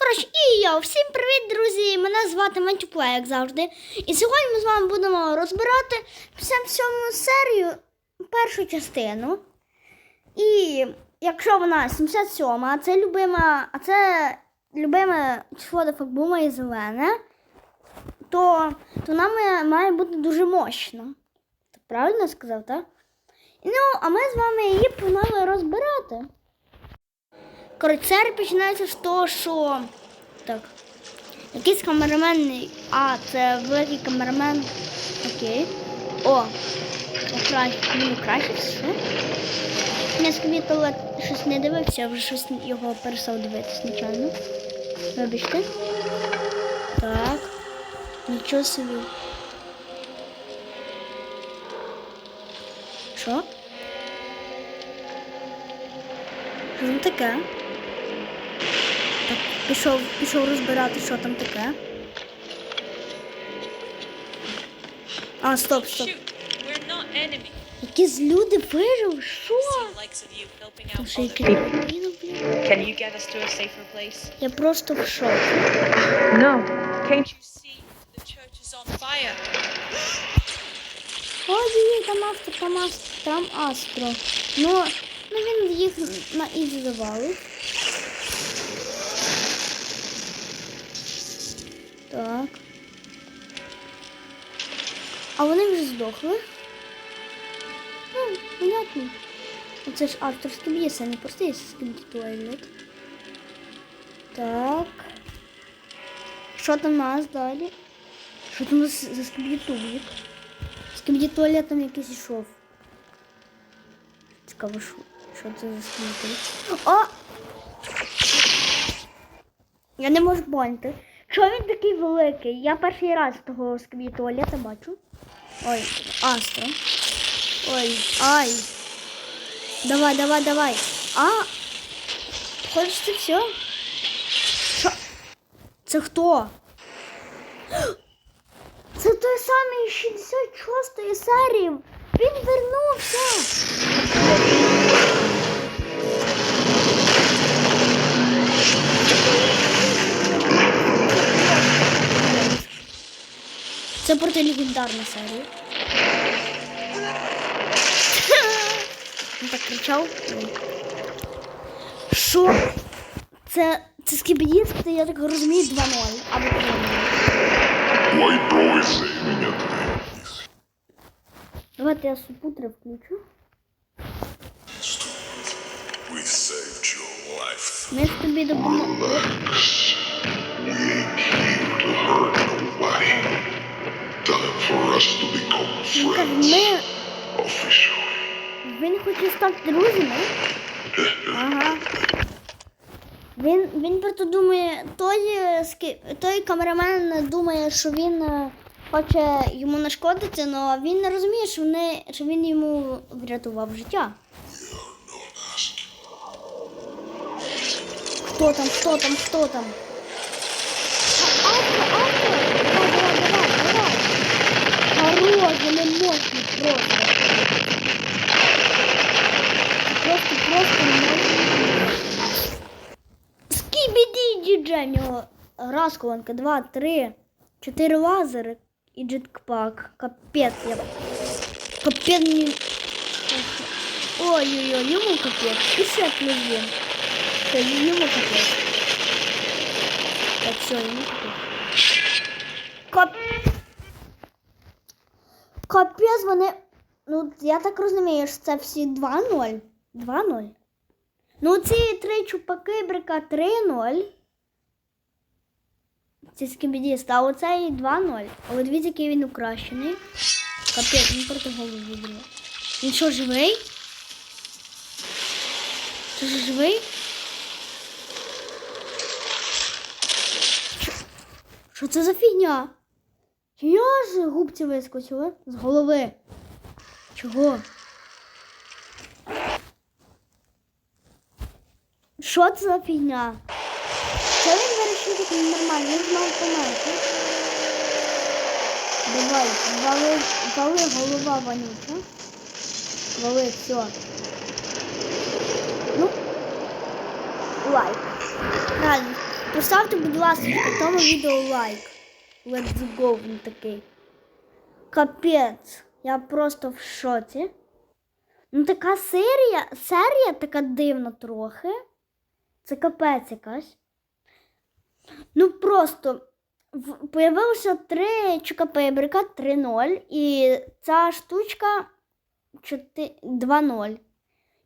Коротше, і я всім привіт, друзі! Мене звати Мантюплей, як завжди. І сьогодні ми з вами будемо розбирати 57 серію, першу частину. І якщо вона 77, а це любима, а це любиме число Дефакбума і зелене, то, то вона має, бути дуже мощна. Так правильно сказав, так? Ну, а ми з вами її погнали розбирати. Серія починається з того, що. Так. Якийсь камерамен. А, це великий камерамен. Окей. О! Краще. Ну, краще, що? Я собі туалет щось не дивився, я вже щось його перестав дивитися, нечайно. Вибачте. Так. Нічого собі. Що? Там таке? Так, пішов, пішов розбирати, що там таке. А, стоп, стоп. Enemy. Якісь люди вижили, що? Там ще. Can you get us to a safer place? Я просто в шокі. No. Can't you? See, the church is on fire. Ой, там автор, там астро, там астро. Ну, ну він їх на ізі завалив. Так. А вони вже здохли. Ну, понятно. Це ж авторський б'єс, а не простий туалет. Так. Що там у нас далі? Що там за, за скіб'ютубік? Скіб'ді туалетом якийсь ішов. Цікаво, що, що це за скіб'ді О! Я не можу поняти. Що він такий великий? Я перший раз того скіб'ді туалета бачу. Ой, Астро. Ой, ай. Давай, давай, давай. А! Хочеш це все? Що? Це хто? Це той самий 66-ї серії. Він вернувся. Це проти легендарна серія. Він так кричав. Що? Це, це скібідіст, я так розумію, 2-0. Або 3-0. White boy saving at the Давайте я супутри включу. Ми ж тобі допоможемо. Us to become Він friends. Officially. Він хоче стати друзями. Ага. Він, він просто думає, той, е, той камерамен думає, що він е, хоче йому нашкодити, але він не розуміє, що, вони, що він йому врятував життя. Хто там, хто там, хто там? просто. Просто, просто мощні. Скібіді діджей, в нього раз колонка, два, три, чотири лазери і джетпак. Капець, я... Капець мені... Ой-ой-ой, йому капець. І ще плюс він. Все, йому капець. Так, все, йому капець. Кап... Капець, вони... Ну, я так розумію, що це всі 2-0. 2-0. Ну, ці три чупаки брика 3-0. Ці скібідіст, а оцей 2-0. Але дивіться, який він укращений. Капець, він проти голову відбив. Він що, живий? Це ж живий? Що це за фігня? Я ж губці вискочили з голови. Чого? Що це за фігня? Що він вирішив такий нормальний? Він мав померти. Давай, вали, вали голова вонюча. Вали, все. Ну, лайк. Реально, Поставте, будь ласка, тому відео лайк. Let's go, він такий. Капець. Я просто в шоці. Ну, така серія, серія така дивна трохи. Це капець якась. Ну просто появилося три ЧКП брикад 3.0 і ця штучка 4 2.0.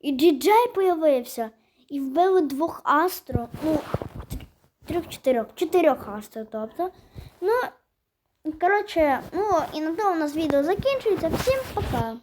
І діджей появився. І вбили двох астро. Ну, тр- трьох-чотирьох. Чотирьох астро, тобто. Ну, коротше, ну тому у нас відео закінчується. Всім пока.